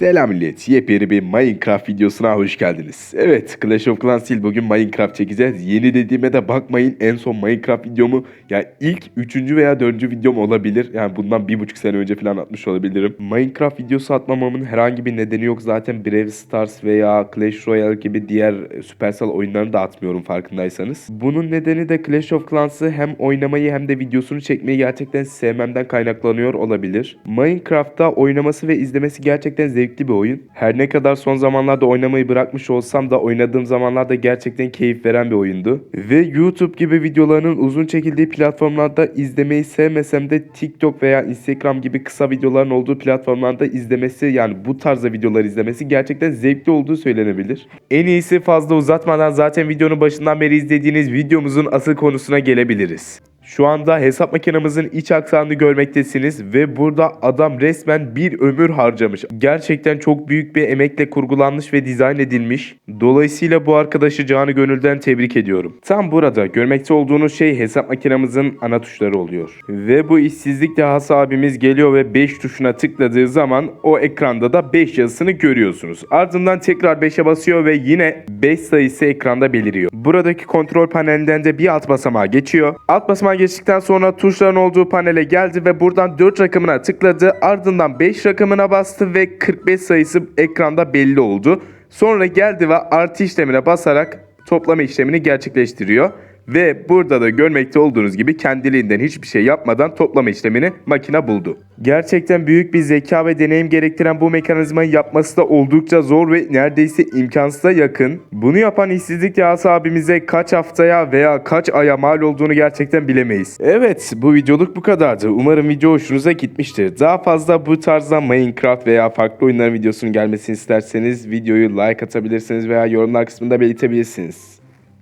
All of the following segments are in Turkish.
Selam millet, yepyeni bir Minecraft videosuna hoş geldiniz. Evet, Clash of Clans değil bugün Minecraft çekeceğiz. Yeni dediğime de bakmayın, en son Minecraft videomu yani ilk üçüncü veya dördüncü videom olabilir. Yani bundan bir buçuk sene önce falan atmış olabilirim. Minecraft videosu atmamamın herhangi bir nedeni yok. Zaten Brave Stars veya Clash Royale gibi diğer Supercell oyunlarını da atmıyorum farkındaysanız. Bunun nedeni de Clash of Clans'ı hem oynamayı hem de videosunu çekmeyi gerçekten sevmemden kaynaklanıyor olabilir. Minecraft'ta oynaması ve izlemesi gerçekten zevkli bir oyun. Her ne kadar son zamanlarda oynamayı bırakmış olsam da oynadığım zamanlarda gerçekten keyif veren bir oyundu. Ve YouTube gibi videolarının uzun çekildiği platformlarda izlemeyi sevmesem de TikTok veya Instagram gibi kısa videoların olduğu platformlarda izlemesi yani bu tarzda videolar izlemesi gerçekten zevkli olduğu söylenebilir. En iyisi fazla uzatmadan zaten videonun başından beri izlediğiniz videomuzun asıl konusuna gelebiliriz. Şu anda hesap makinemizin iç aksanını görmektesiniz ve burada adam resmen bir ömür harcamış. Gerçekten çok büyük bir emekle kurgulanmış ve dizayn edilmiş. Dolayısıyla bu arkadaşı canı gönülden tebrik ediyorum. Tam burada görmekte olduğunuz şey hesap makinemizin ana tuşları oluyor. Ve bu işsizlik dehası abimiz geliyor ve 5 tuşuna tıkladığı zaman o ekranda da 5 yazısını görüyorsunuz. Ardından tekrar 5'e basıyor ve yine 5 sayısı ekranda beliriyor. Buradaki kontrol panelinden de bir alt basamağa geçiyor. Alt basamağa geçtikten sonra tuşların olduğu panele geldi ve buradan 4 rakamına tıkladı. Ardından 5 rakamına bastı ve 45 sayısı ekranda belli oldu. Sonra geldi ve artı işlemine basarak toplama işlemini gerçekleştiriyor. Ve burada da görmekte olduğunuz gibi kendiliğinden hiçbir şey yapmadan toplama işlemini makine buldu. Gerçekten büyük bir zeka ve deneyim gerektiren bu mekanizmayı yapması da oldukça zor ve neredeyse imkansıza yakın. Bunu yapan işsizlik yağısı abimize kaç haftaya veya kaç aya mal olduğunu gerçekten bilemeyiz. Evet bu videoluk bu kadardı. Umarım video hoşunuza gitmiştir. Daha fazla bu tarzda Minecraft veya farklı oyunların videosunun gelmesini isterseniz videoyu like atabilirsiniz veya yorumlar kısmında belirtebilirsiniz.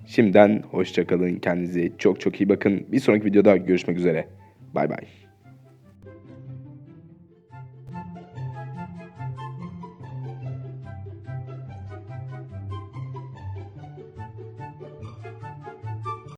Şimdiden hoşçakalın. Kendinize çok çok iyi bakın. Bir sonraki videoda görüşmek üzere. Bay bay.